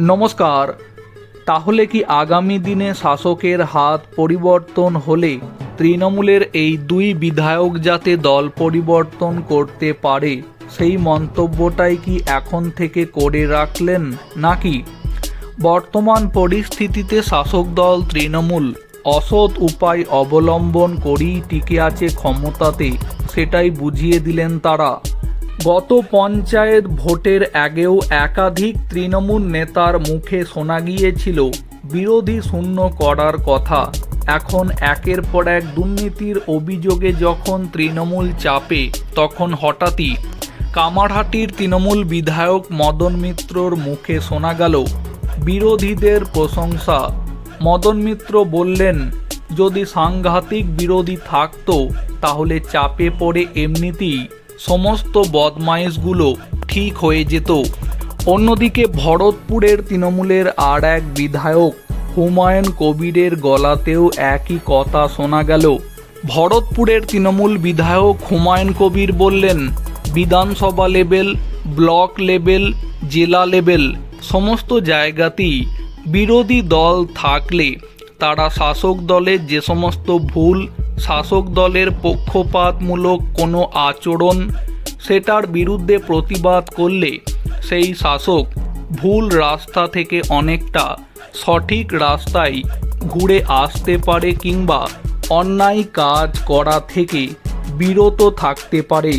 নমস্কার। তাহলে কি আগামী দিনে শাসকের হাত পরিবর্তন হলে তৃণমূলের এই দুই বিধায়ক যাতে দল পরিবর্তন করতে পারে, সেই মন্তব্যটাই কি এখন থেকে করে রাখলেন নাকি? বর্তমান পরিস্থিতিতে শাসক দল তৃণমূল অসৎ উপায় অবলম্বন করেই টিকে আছে ক্ষমতাতে, সেটাই বুঝিয়ে দিলেন তারা। গত পঞ্চায়েত ভোটের আগেও একাধিক তৃণমূল নেতার মুখে শোনা গিয়েছিল বিরোধী শূন্য করার কথা। এখন একের পর এক দুর্নীতির অভিযোগে যখন তৃণমূল চাপে, তখন হঠাৎই কামারহাটির তৃণমূল বিধায়ক মদন মিত্রর মুখে শোনা গেল, বিরোধীদের প্রশংসা। মদন মিত্র বললেন, যদি সাংঘাতিক বিরোধী থাকতো, তাহলে চাপে পড়ে এমনিতেই। সমস্ত বদমাইশগুলো ঠিক হয়ে যেত। অন্যদিকে ভরতপুরের তৃণমূলের আর এক বিধায়ক হুমায়ুন কবিরের গলাতেও একই কথা শোনা গেল। ভরতপুরের তৃণমূল বিধায়ক হুমায়ুন কবির বললেন, বিধানসভা লেভেল, ব্লক লেভেল, জেলা লেভেল, সমস্ত জায়গাতেই বিরোধী দল থাকলে তারা শাসক দলের যে সমস্ত ভুল শাসক দলের পক্ষপাতমূলক কোনো আচরণ সেটার বিরুদ্ধে প্রতিবাদ করলে সেই শাসক ভুল রাস্তা থেকে অনেকটা সঠিক রাস্তায় ঘুরে আসতে পারে কিংবা অন্যায় কাজ করা থেকে বিরত থাকতে পারে।